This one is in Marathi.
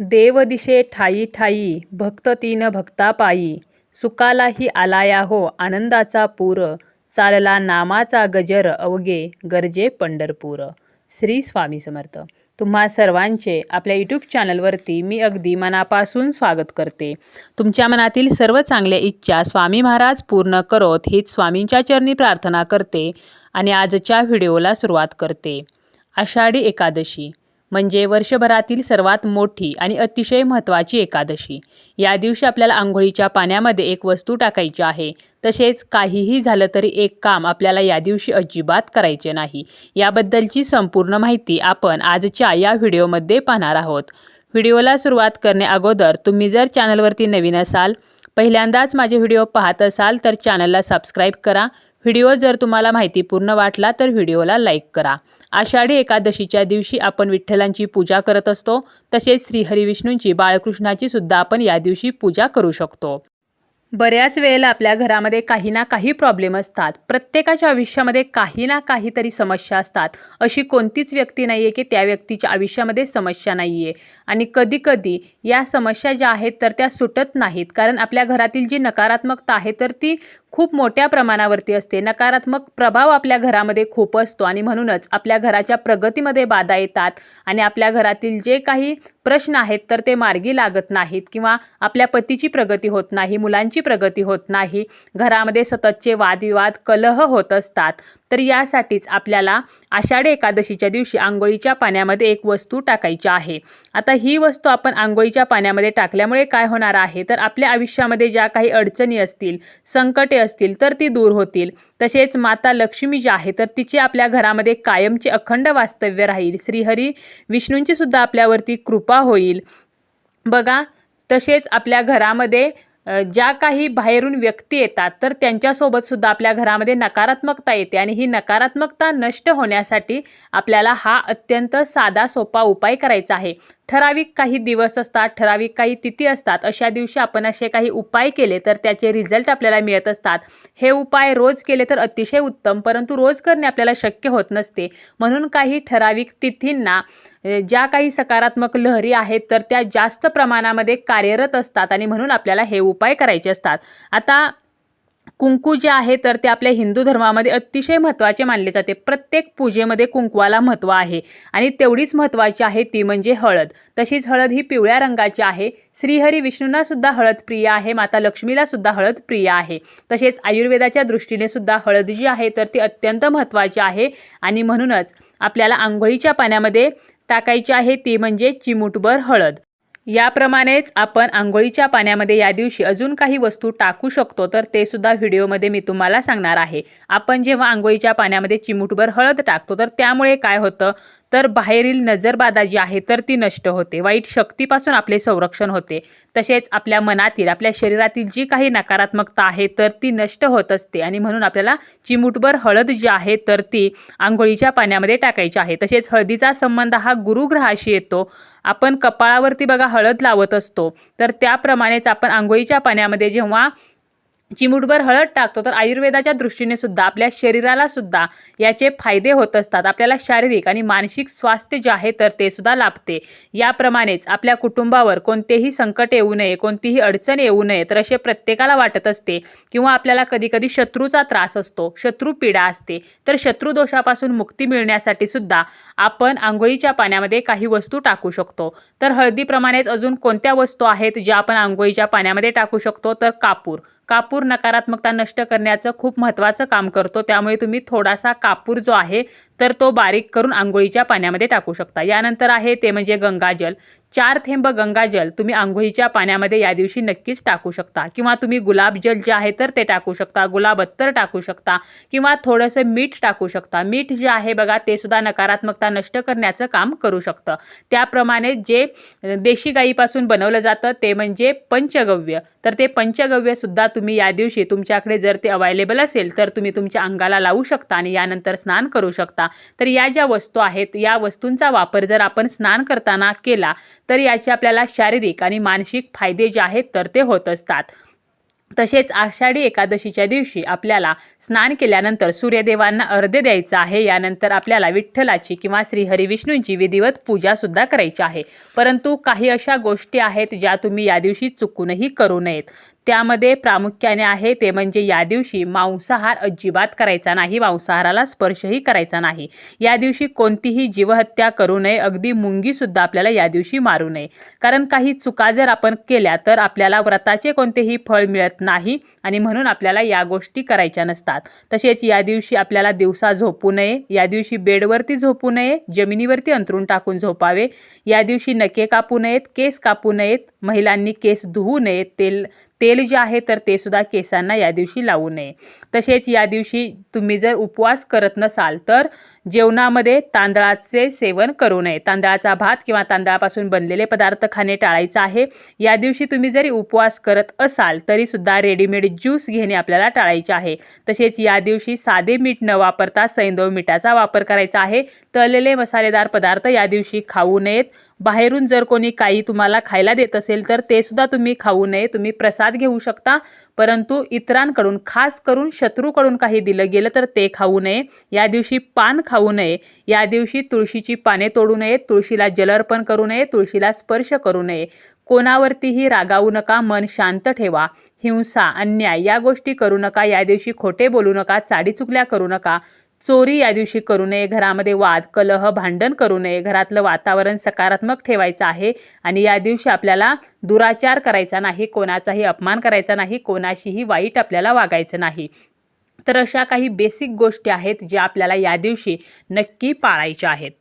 देव दिशे ठायी ठायी भक्त तीन भक्तापायी सुकालाही सुखालाही आलाया हो आनंदाचा पूर. चालला नामाचा गजर अवघे गरजे पंढरपूर. श्री स्वामी समर्थ. तुम्हा सर्वांचे आपल्या यूट्यूब चॅनलवरती मी अगदी मनापासून स्वागत करते. तुमच्या मनातील सर्व चांगल्या इच्छा स्वामी महाराज पूर्ण करोत हीच स्वामींच्या चरणी प्रार्थना करते आणि आजच्या व्हिडिओला सुरुवात करते. आषाढी एकादशी. म्हणजे वर्षभरातील सर्वात मोठी आणि अतिशय महत्त्वाची एकादशी. या दिवशी आपल्याला आंघोळीच्या पाण्यामध्ये एक वस्तू टाकायची आहे. तसेच काहीही झालं तरी एक काम आपल्याला या दिवशी अजिबात करायचे नाही. याबद्दलची संपूर्ण माहिती आपण आजच्या या व्हिडिओमध्ये पाहणार आहोत. व्हिडिओला सुरुवात करणे अगोदर तुम्ही जर चॅनलवरती नवीन असाल पहिल्यांदाच माझे व्हिडिओ पाहत असाल तर चॅनलला सबस्क्राईब करा. व्हिडिओ जर तुम्हाला माहितीपूर्ण वाटला तर व्हिडिओला लाईक करा. आषाढी एकादशीच्या दिवशी आपण विठ्ठलांची पूजा करत असतो. तसेच श्रीहरिविष्णूंची बाळकृष्णाची सुद्धा आपण या दिवशी पूजा करू शकतो. बऱ्याच वेळेला आपल्या घरामध्ये काही ना काही प्रॉब्लेम असतात. प्रत्येकाच्या आयुष्यामध्ये काही ना काहीतरी समस्या असतात. अशी कोणतीच व्यक्ती नाही आहे की त्या व्यक्तीच्या आयुष्यामध्ये समस्या नाही आहे आणि कधीकधी या समस्या ज्या आहेत तर त्या सुटत नाहीत. कारण आपल्या घरातील जी नकारात्मकता आहे तर ती खूप मोठ्या प्रमाणावरती असते. नकारात्मक प्रभाव आपल्या घरामध्ये खूप असतो आणि म्हणूनच आपल्या घराच्या प्रगतीमध्ये बाधा येतात आणि आपल्या घरातील जे काही प्रश्न आहेत तर ते मार्गी लागत नाहीत किंवा आपल्या पतीची प्रगती होत नाही मुलांची प्रगती होत नाही. घरामध्ये सततचे वादविवाद कलह होत असतात. तर यासाठीच आपल्याला आषाढी एकादशीच्या दिवशी आंघोळीच्या पाण्यामध्ये एक वस्तू टाकायची आहे. आता ही वस्तू आपण आंघोळीच्या पाण्यामध्ये टाकल्यामुळे काय होणार आहे? तर आपल्या आयुष्यामध्ये ज्या काही अडचणी असतील संकटे असतील तर ती दूर होतील. तसेच माता लक्ष्मी जी आहे तर तिचे आपल्या घरामध्ये कायमचे अखंड वास्तव्य राहील. श्रीहरी विष्णूंची सुद्धा आपल्यावरती कृपा होईल. बघा तसेच आपल्या घरामध्ये ज्या काही बाहेरून व्यक्ती येतात तर त्यांच्यासोबत सुद्धा आपल्या घरामध्ये नकारात्मकता येते आणि ही नकारात्मकता नष्ट होण्यासाठी आपल्याला हा अत्यंत साधा सोपा उपाय करायचा आहे. ठराविक काही दिवस असतात ठराविक काही तिथी असतात अशा दिवशी आपण असे काही उपाय केले तर त्याचे रिझल्ट आपल्याला मिळत असतात. हे उपाय रोज केले तर अतिशय उत्तम परंतु रोज करणे आपल्याला शक्य होत नसते. म्हणून काही ठराविक तिथींना ज्या काही सकारात्मक लहरी आहेत तर त्या जास्त प्रमाणामध्ये कार्यरत असतात आणि म्हणून आपल्याला हे उपाय करायचे असतात. आता कुंकू जे आहे तर ते आपल्या हिंदू धर्मामध्ये अतिशय महत्त्वाचे मानले जाते. प्रत्येक पूजेमध्ये कुंकवाला महत्त्व आहे आणि तेवढीच महत्त्वाची आहे ती म्हणजे हळद. तशीच हळद ही पिवळ्या रंगाची आहे. श्रीहरी विष्णूंना सुद्धा हळद प्रिय आहे माता लक्ष्मीला सुद्धा हळद प्रिय आहे. तसेच आयुर्वेदाच्या दृष्टीने सुद्धा हळद जी आहे तर ती अत्यंत महत्त्वाची आहे आणि म्हणूनच आपल्याला आंघोळीच्या पाण्यामध्ये टाकायची आहे ती म्हणजे चिमूटभर हळद. याप्रमाणेच आपण आंघोळीच्या पाण्यामध्ये या दिवशी अजून काही वस्तू टाकू शकतो तर ते सुद्धा व्हिडिओमध्ये मी तुम्हाला सांगणार आहे. आपण जेव्हा आंघोळीच्या पाण्यामध्ये चिमूटभर हळद टाकतो तर त्यामुळे काय होतं? तर बाहेरील नजरबाधा जी आहे तर ती नष्ट होते. वाईट शक्तीपासून आपले संरक्षण होते. तसेच आपल्या मनातील आपल्या शरीरातील जी काही नकारात्मकता आहे तर ती नष्ट होत असते. आणि म्हणून आपल्याला चिमूटभर हळद जी आहे तर ती आंघोळीच्या पाण्यामध्ये टाकायची आहे. तसेच हळदीचा संबंध हा गुरुग्रहाशी येतो. आपण कपाळावरती बघा हळद लावत असतो. तर त्याप्रमाणेच आपण आंघोळीच्या पाण्यामध्ये जेव्हा चिमूटभर हळद टाकतो तर आयुर्वेदाच्या दृष्टीने सुद्धा आपल्या शरीराला सुद्धा याचे फायदे होत असतात. आपल्याला शारीरिक आणि मानसिक स्वास्थ्य जे आहे तर ते सुद्धा लाभते. याप्रमाणेच आपल्या कुटुंबावर कोणतेही संकट येऊ नये कोणतीही अडचण येऊ नये तर असे प्रत्येकाला वाटत असते किंवा आपल्याला कधीकधी शत्रूचा त्रास असतो शत्रू पीडा असते तर शत्रुदोषापासून मुक्ती मिळण्यासाठी सुद्धा आपण आंघोळीच्या पाण्यामध्ये काही वस्तू टाकू शकतो. तर हळदीप्रमाणेच अजून कोणत्या वस्तू आहेत ज्या आपण आंघोळीच्या पाण्यामध्ये टाकू शकतो? तर कापूर. कापूर नकारात्मकता नष्ट करण्याचं खूप महत्त्वाचं काम करतो. त्यामुळे तुम्ही थोडासा कापूर जो आहे तर तो बारीक करून आंघोळीच्या पाण्यामध्ये टाकू शकता. यानंतर आहे ते म्हणजे गंगाजल. चार थेंब गंगाजल तुम्ही आंघोळीच्या पाण्यामध्ये या दिवशी नक्कीच टाकू शकता. किंवा तुम्ही गुलाबजल जे आहे तर ते टाकू शकता गुलाब अत्तर टाकू शकता किंवा थोडंसं मीठ टाकू शकता. मीठ जे आहे बघा ते सुद्धा नकारात्मकता नष्ट करण्याचं काम करू शकतं. त्याप्रमाणे जे देशी गाईपासून बनवलं जातं ते म्हणजे पंचगव्य. तर ते पंचगव्य सुद्धा तुम्ही या दिवशी तुमच्याकडे जर ते अवेलेबल असेल तर तुम्ही तुमच्या अंगाला लावू शकता आणि यानंतर स्नान करू शकता. तर या ज्या वस्तू आहेत या वस्तूंचा वापर जर आपण स्नान करताना केला तर याचे आपल्याला शारीरिक आणि मानसिक फायदे जे आहेत तर ते होत असतात. तसेच आषाढी एकादशीच्या दिवशी आपल्याला स्नान केल्यानंतर सूर्यदेवांना अर्ध द्यायचं आहे. यानंतर आपल्याला विठ्ठलाची किंवा श्रीहरिविष्णूंची विधिवत पूजासुद्धा करायची आहे. परंतु काही अशा गोष्टी आहेत ज्या तुम्ही या दिवशी चुकूनही करू नयेत. त्यामध्ये प्रामुख्याने आहे ते म्हणजे या दिवशी मांसाहार अजिबात करायचा नाही मांसाहाराला स्पर्शही करायचा नाही. या दिवशी कोणतीही जीवहत्या करू नये अगदी मुंगीसुद्धा आपल्याला या दिवशी मारू नये. कारण काही चुका जर आपण केल्या तर आपल्याला व्रताचे कोणतेही फळ मिळत नाही आणि म्हणून आपल्याला या गोष्टी करायच्या नसतात. तसेच या दिवशी आपल्याला दिवसा झोपू नये या दिवशी बेडवरती झोपू नये जमिनीवरती अंतरून टाकून झोपावे. या दिवशी नके कापू नयेत केस कापू नयेत महिलांनी केस धुवू नयेत तेल तेल जे आहे तर ते सुद्धा केसांना या दिवशी लावू नये. तसेच या दिवशी तुम्ही जर उपवास करत नसाल तर जेवणामध्ये तांदळाचे सेवन करू नये. तांदळाचा भात किंवा तांदळापासून बनलेले पदार्थ खाणे टाळायचं आहे. या दिवशी तुम्ही जरी उपवास करत असाल तरीसुद्धा रेडीमेड ज्यूस घेणे आपल्याला टाळायचे आहे. तसेच या दिवशी साधे मीठ न वापरता सैंदव मिठाचा वापर करायचा आहे. तळलेले मसालेदार पदार्थ या दिवशी खाऊ नयेत. बाहेरून जर कोणी काही तुम्हाला खायला देत असेल तर ते सुद्धा तुम्ही खाऊ नये. तुम्ही प्रसाद घेऊ शकता. परंतु इतरांकडून खास करून शत्रूकडून काही दिलं गेलं तर ते खाऊ नये. या दिवशी पान खाऊ नये. या दिवशी तुळशीची पाने तोडू नये. तुळशीला जलर्पण करू नये. तुळशीला स्पर्श करू नये. कोणावरतीही रागावू नका. मन शांत ठेवा. हिंसा अन्याय या गोष्टी करू नका. या दिवशी खोटे बोलू नका. चाडीचुकल्या करू नका. चोरी या दिवशी करू नये घरामध्ये वाद कलह भांडण करू नये घरातलं वातावरण सकारात्मक ठेवायचं आहे आणि या दिवशी आपल्याला दुराचार करायचा नाही कोणाचाही अपमान करायचा नाही कोणाशीही वाईट आपल्याला वागायचं नाही. तर अशा काही बेसिक गोष्टी आहेत ज्या आपल्याला या दिवशी नक्की पाळायच्या आहेत.